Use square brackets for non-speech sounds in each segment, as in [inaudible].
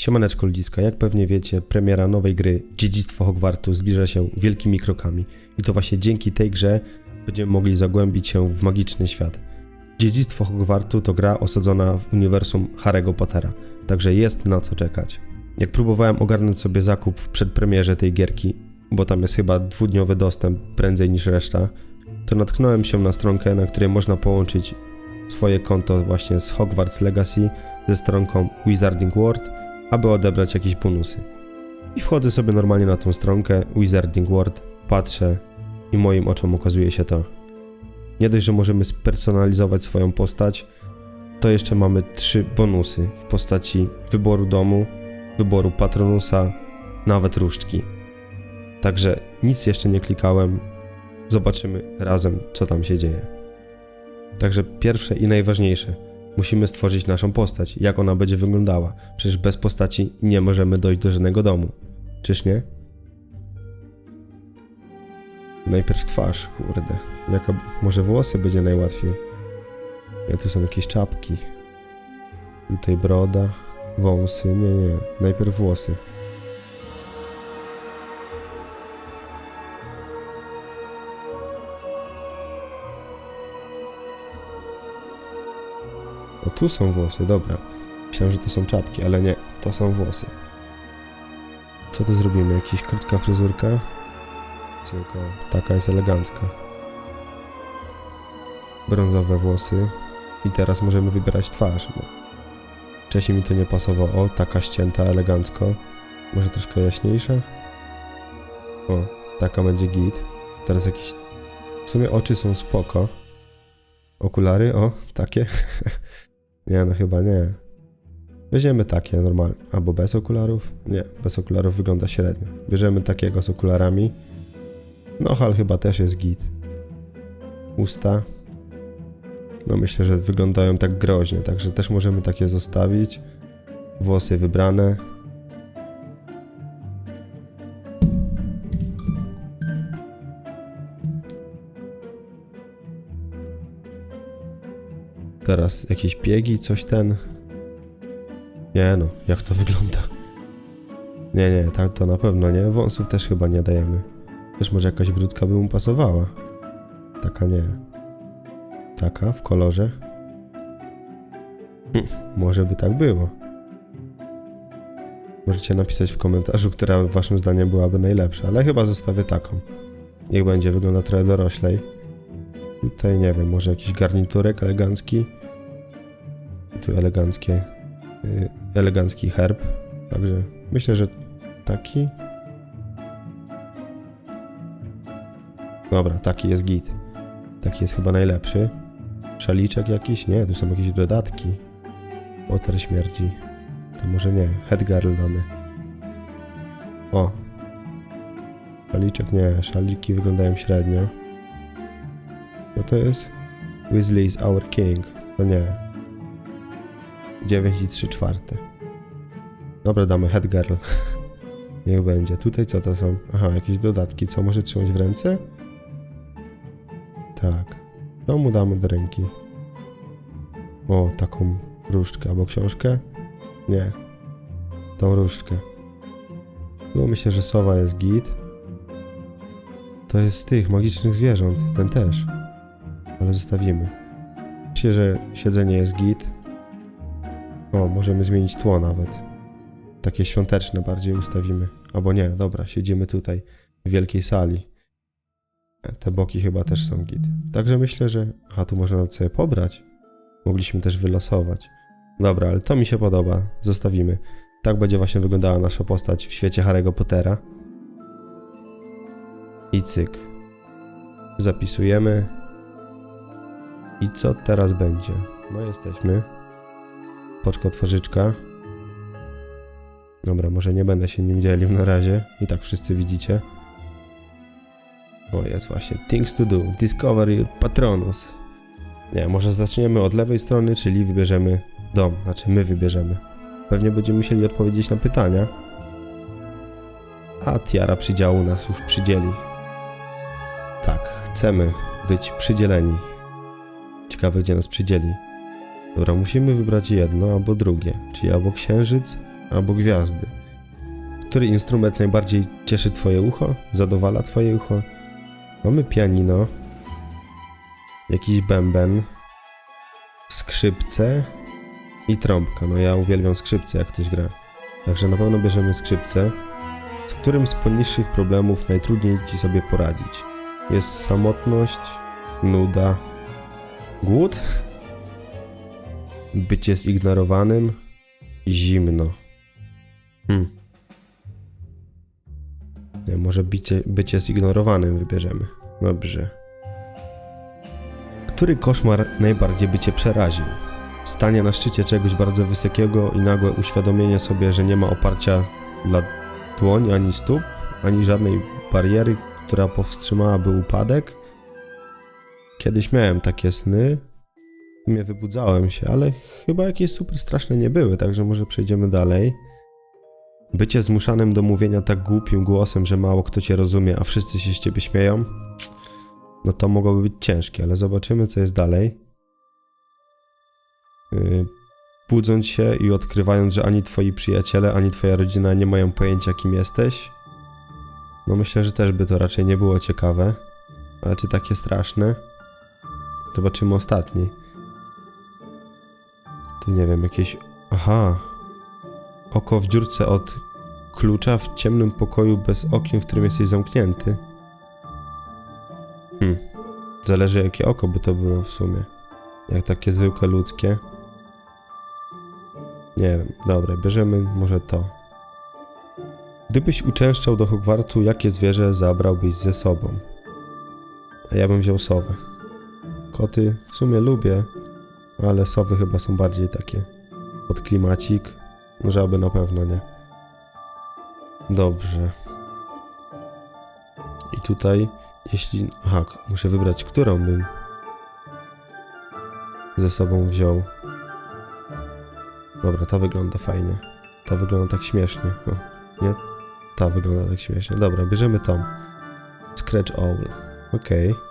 Siemaneczko ludziska, jak pewnie wiecie, premiera nowej gry Dziedzictwo Hogwartu zbliża się wielkimi krokami i to właśnie dzięki tej grze będziemy mogli zagłębić się w magiczny świat. Dziedzictwo Hogwartu to gra osadzona w uniwersum Harry'ego Pottera, także jest na co czekać. Jak próbowałem ogarnąć sobie zakup w przedpremierze tej gierki, bo tam jest chyba dwudniowy dostęp prędzej niż reszta, to natknąłem się na stronkę, na której można połączyć swoje konto właśnie z Hogwarts Legacy ze stronką Wizarding World, aby odebrać jakieś bonusy. I wchodzę sobie normalnie na tą stronkę Wizarding World, patrzę i moim oczom okazuje się to. Nie dość, że możemy spersonalizować swoją postać, to jeszcze mamy trzy bonusy w postaci wyboru domu, wyboru patronusa, nawet różdżki. Także nic jeszcze nie klikałem. Zobaczymy razem, co tam się dzieje. Także pierwsze i najważniejsze. Musimy stworzyć naszą postać, jak ona będzie wyglądała. Przecież bez postaci nie możemy dojść do żadnego domu. Czyż nie? Najpierw twarz, kurde. Jaka, może włosy będzie najłatwiej. Nie, tu są jakieś czapki. Tutaj broda, wąsy. Nie, nie. Najpierw włosy. Tu są włosy, dobra. Myślałem, że to są czapki, ale nie, to są włosy. Co tu zrobimy? Jakiś krótka fryzurka? Tylko taka jest elegancka. Brązowe włosy. I teraz możemy wybierać twarz. Bo wcześniej mi to nie pasowało. O, taka ścięta elegancko. Może troszkę jaśniejsza? O, taka będzie git. Teraz jakiś... W sumie oczy są spoko. Okulary, o, takie. [laughs] Nie, no chyba nie. Weźmiemy takie normalnie. Albo bez okularów? Nie, bez okularów wygląda średnio. Bierzemy takiego z okularami. No, hal chyba też jest git. Usta. No myślę, że wyglądają tak groźnie, także też możemy takie zostawić. Włosy wybrane. Teraz jakieś biegi, coś ten. Nie no, jak to wygląda? Nie, nie, tak to na pewno nie. Wąsów też chyba nie dajemy. Też może jakaś brudka by mu pasowała. Taka nie. Taka w kolorze. Hm, może by tak było. Możecie napisać w komentarzu, która waszym zdaniem byłaby najlepsza, ale chyba zostawię taką. Niech będzie, wygląda trochę doroślej. Tutaj nie wiem, może jakiś garniturek elegancki. Tu eleganckie, y, elegancki herb. Także myślę, że taki. Dobra, taki jest git. Taki jest chyba najlepszy. Szaliczek jakiś? Nie, tu są jakieś dodatki. Potter śmierci. To może nie. Headgirl damy. O. Szaliczek nie, szaliki wyglądają średnio. Co to jest? Weasley is our king. To nie. 9 i 3 czwarte. Dobra, damy Headgirl. [laughs] Niech będzie. Tutaj co to są? Aha, jakieś dodatki. Co, może trzymać w ręce? Tak. To mu damy do ręki. O, taką różdżkę albo książkę? Nie. Tą różdżkę. Było myślę, że sowa jest git. To jest z tych magicznych zwierząt. Ten też. Ale zostawimy. Myślę, że siedzenie jest git. O, możemy zmienić tło nawet. Takie świąteczne bardziej ustawimy. Albo nie, dobra, siedzimy tutaj w wielkiej sali. Te boki chyba też są git. Także myślę, że... Aha, tu można sobie pobrać. Mogliśmy też wylosować. Dobra, ale to mi się podoba. Zostawimy. Tak będzie właśnie wyglądała nasza postać w świecie Harry'ego Pottera. I cyk. Zapisujemy. I co teraz będzie? No jesteśmy. Poczko twarzyczka. Dobra, może nie będę się nim dzielił na razie. I tak wszyscy widzicie. O, jest właśnie. Things to do. Discover your patronus. Nie, może zaczniemy od lewej strony, czyli wybierzemy dom. Znaczy, my wybierzemy. Pewnie będziemy musieli odpowiedzieć na pytania. A tiara przydziału nas już przydzieli. Tak, chcemy być przydzieleni. Ciekawe, gdzie nas przydzieli. Dobra, musimy wybrać jedno albo drugie. Czyli albo księżyc, albo gwiazdy. Który instrument najbardziej cieszy twoje ucho? Zadowala twoje ucho? Mamy pianino, jakiś bęben, skrzypce i trąbka. No ja uwielbiam skrzypce, jak ktoś gra. Także na pewno bierzemy skrzypce. Z którym z poniższych problemów najtrudniej ci sobie poradzić? Jest samotność, nuda, głód, bycie zignorowanym zimno. Hmm. Nie, może bycie, bycie zignorowanym wybierzemy. Dobrze. Który koszmar najbardziej by cię przeraził? Stanie na szczycie czegoś bardzo wysokiego i nagłe uświadomienie sobie, że nie ma oparcia dla dłoni ani stóp, ani żadnej bariery, która powstrzymałaby upadek? Kiedyś miałem takie sny. Sumie wybudzałem się, ale chyba jakieś super straszne nie były, także może przejdziemy dalej. Bycie zmuszanym do mówienia tak głupim głosem, że mało kto cię rozumie, a wszyscy się z ciebie śmieją, no to mogłoby być ciężkie, ale zobaczymy, co jest dalej. Yy, budząc się i odkrywając, że ani twoi przyjaciele, ani twoja rodzina nie mają pojęcia, kim jesteś, no myślę, że też by to raczej nie było ciekawe. Ale czy takie straszne? Zobaczymy ostatni. Tu nie wiem, jakieś... Aha. Oko w dziurce od klucza w ciemnym pokoju bez okien, w którym jesteś zamknięty. Hmm. Zależy jakie oko by to było w sumie. Jak takie zwykłe ludzkie. Nie wiem, dobra, bierzemy może to. Gdybyś uczęszczał do Hogwartu, jakie zwierzę zabrałbyś ze sobą? A ja bym wziął sowę. Koty w sumie lubię, ale sowy chyba są bardziej takie pod klimacik. Żaby na pewno nie. Dobrze. I tutaj, jeśli... Aha, muszę wybrać, którą bym ze sobą wziął. Dobra, ta wygląda fajnie. Ta wygląda tak śmiesznie. O, nie? Ta wygląda tak śmiesznie. Dobra, bierzemy tą. Scratch Owl. Okej.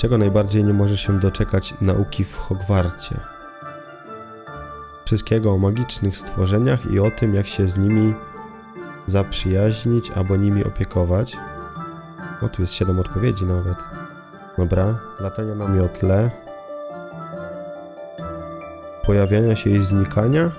Czego najbardziej nie może się doczekać nauki w Hogwarcie? Wszystkiego o magicznych stworzeniach i o tym, jak się z nimi zaprzyjaźnić albo nimi opiekować. O, tu jest 7 odpowiedzi nawet. Dobra, latania na miotle. Pojawiania się i znikania?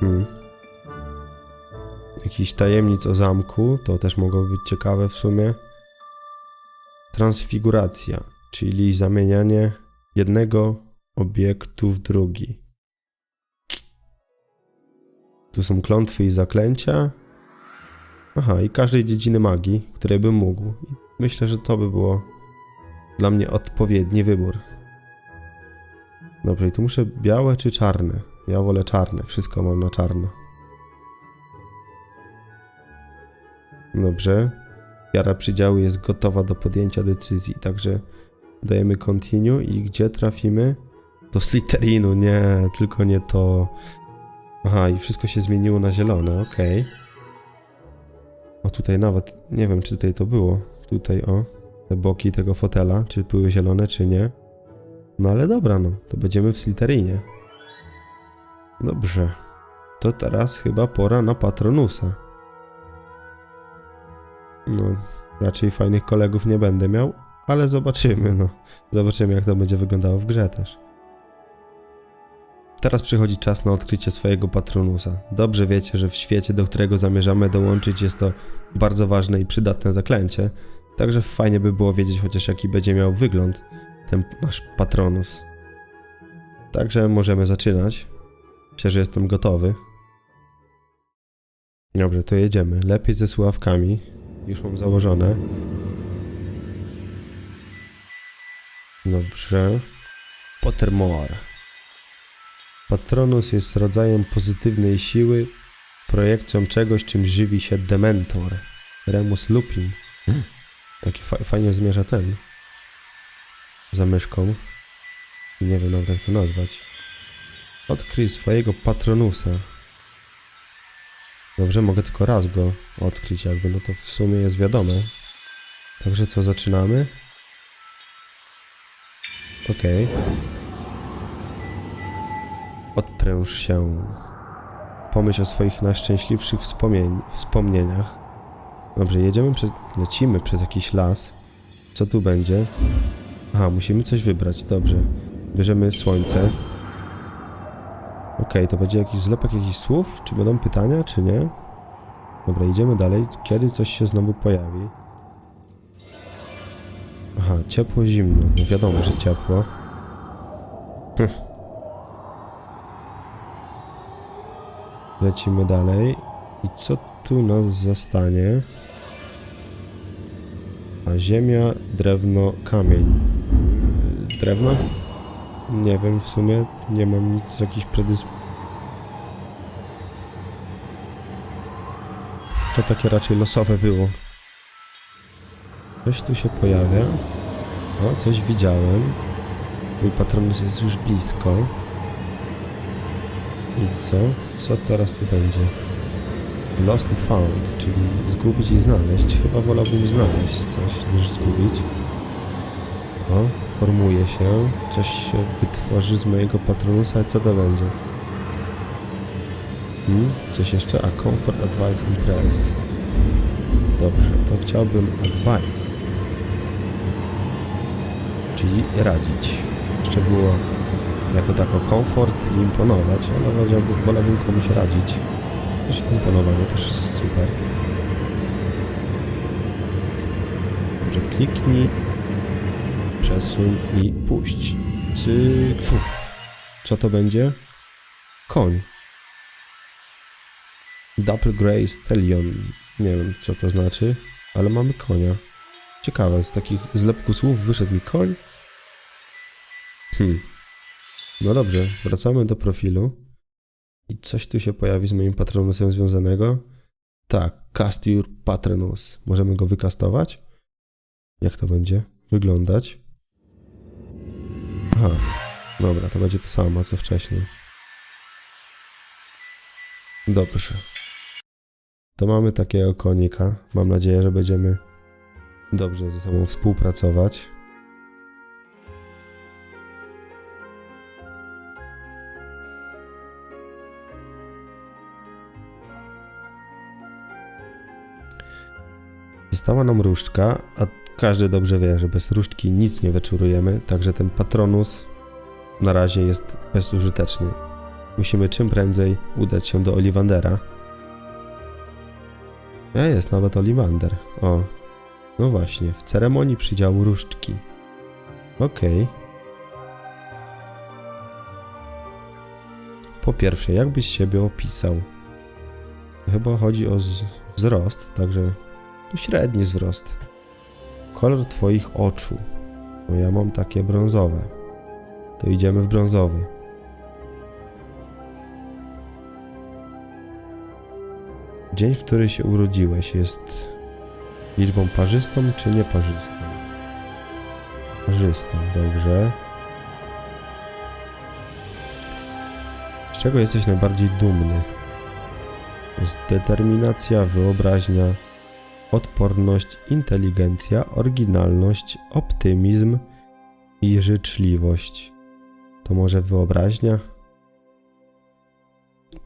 Hmm. Jakiś tajemnic o zamku, to też mogło być ciekawe w sumie. Transfiguracja, czyli zamienianie jednego obiektu w drugi. Tu są klątwy i zaklęcia. Aha, i każdej dziedziny magii, której bym mógł. Myślę, że to by było dla mnie odpowiedni wybór. Dobrze, i tu muszę białe czy czarne? Ja wolę czarne, wszystko mam na czarno. Dobrze. Jara przydziału jest gotowa do podjęcia decyzji, także dajemy continue i gdzie trafimy? Do Slytherinu, nie, tylko nie to. Aha, i wszystko się zmieniło na zielone, okej. O, tutaj nawet, nie wiem czy tutaj to było. Tutaj, o, te boki tego fotela, czy były zielone, czy nie. No ale dobra, no, to będziemy w Slytherinie. Dobrze. To teraz chyba pora na Patronusa. No, raczej fajnych kolegów nie będę miał, ale zobaczymy, no. Zobaczymy, jak to będzie wyglądało w grze też. Teraz przychodzi czas na odkrycie swojego patronusa. Dobrze wiecie, że w świecie, do którego zamierzamy dołączyć, jest to bardzo ważne i przydatne zaklęcie, także fajnie by było wiedzieć chociaż jaki będzie miał wygląd ten nasz patronus. Także możemy zaczynać. Myślę, że jestem gotowy. Dobrze, to jedziemy. Lepiej ze słuchawkami. Już mam założone. Dobrze. Pottermore. Patronus jest rodzajem pozytywnej siły, projekcją czegoś, czym żywi się Dementor. Remus Lupin. Taki fa fajnie zmierza ten. Za myszką. Nie wiem nawet jak to nazwać. Odkryj swojego patronusa. Dobrze, mogę tylko raz go odkryć jakby, no to w sumie jest wiadome. Także co, zaczynamy? Okej. Od Wypręż się. Pomyśl o swoich najszczęśliwszych wspomnieniach. Dobrze, jedziemy przez... lecimy przez jakiś las. Co tu będzie? Aha, musimy coś wybrać, dobrze. Bierzemy słońce. Okej, to będzie jakiś zlepek jakichś słów? Czy będą pytania, czy nie? Dobra, idziemy dalej. Kiedy coś się znowu pojawi? Aha, ciepło, zimno. No wiadomo, że ciepło. Hm. Lecimy dalej. I co tu nas zastanie? A ziemia, drewno, kamień. Yy, Drewno? Nie wiem, w sumie nie mam nic, jakiś predys... To takie raczej losowe było. Coś tu się pojawia. O, coś widziałem. Mój patronus jest już blisko. I co? Co teraz tu będzie? Lost found, czyli zgubić i znaleźć. Chyba wolałbym znaleźć coś niż zgubić. O, formuje się. Coś się wytworzy z mojego patronusa, co to będzie? Hmm? Coś jeszcze? A, Comfort Advice Impress. Dobrze, to chciałbym Advice. Czyli radzić. Jeszcze było jako tako komfort i imponować, ale wolałbym, wolałbym komuś radzić. Też imponowanie też jest super. Dobrze, kliknij, przesuń i puść. Cyk. Co to będzie? Koń. Double Grey Stallion. Nie wiem, co to znaczy, ale mamy konia. Ciekawe, z takich zlepku słów wyszedł mi koń. Hmm. No dobrze, wracamy do profilu. I coś tu się pojawi z moim patronusem związanego. Tak, cast your patronus. Możemy go wykastować? Jak to będzie wyglądać? Aha, dobra, to będzie to samo co wcześniej. Dobrze. To mamy takiego konika. Mam nadzieję, że będziemy dobrze ze sobą współpracować. Została nam różdżka, a każdy dobrze wie, że bez różdżki nic nie wyczurujemy, także ten patronus na razie jest bezużyteczny. Musimy czym prędzej udać się do Olivandera. A jest nawet Oliwander. O, no właśnie, w ceremonii przydziału różdżki. Okej. Po pierwsze, jak byś siebie opisał? Chyba chodzi o wzrost, także średni wzrost. Kolor twoich oczu. No ja mam takie brązowe. To idziemy w brązowy. Dzień, w który się urodziłeś, jest liczbą parzystą czy nieparzystą? Parzystą, dobrze. Z czego jesteś najbardziej dumny? Jest determinacja, wyobraźnia, odporność, inteligencja, oryginalność, optymizm i życzliwość. To może wyobraźnia?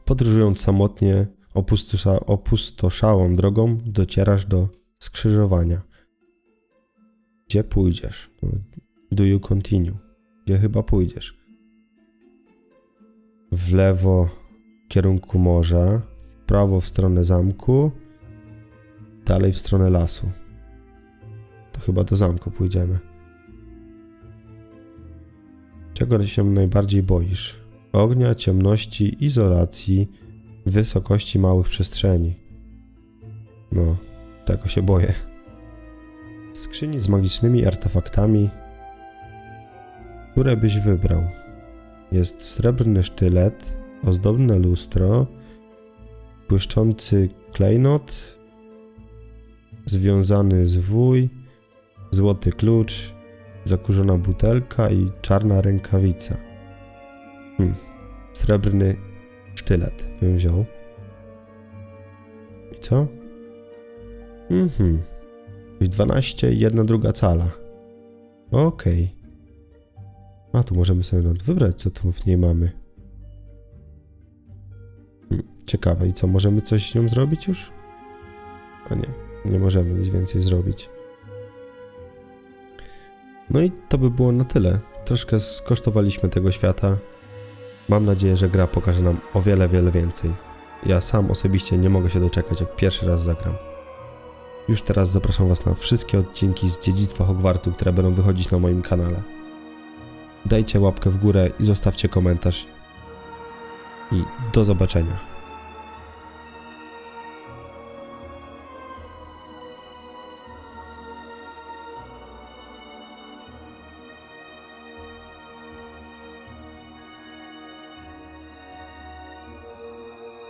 Podróżując samotnie opustosza, opustoszałą drogą, docierasz do skrzyżowania. Gdzie pójdziesz? No, Do you continue? Gdzie chyba pójdziesz? W lewo w kierunku morza, w prawo w stronę zamku, dalej w stronę lasu. To chyba do zamku pójdziemy. Czego się najbardziej boisz? Ognia, ciemności, izolacji, wysokości małych przestrzeni. No, tego się boję. Skrzyni z magicznymi artefaktami, które byś wybrał. Jest srebrny sztylet, ozdobne lustro, błyszczący klejnot, związany zwój, złoty klucz, zakurzona butelka i czarna rękawica. Hmm. Srebrny sztylet bym wziął. I co? Mhm. 12 i jedna druga cala. Okej. A tu możemy sobie nawet wybrać, co tu w niej mamy. Ciekawe, i co, możemy coś z nią zrobić już? A nie, nie możemy nic więcej zrobić. No i to by było na tyle. Troszkę skosztowaliśmy tego świata. Mam nadzieję, że gra pokaże nam o wiele, wiele więcej. Ja sam osobiście nie mogę się doczekać, jak pierwszy raz zagram. Już teraz zapraszam Was na wszystkie odcinki z Dziedzictwa Hogwartu, które będą wychodzić na moim kanale. Dajcie łapkę w górę i zostawcie komentarz. I do zobaczenia.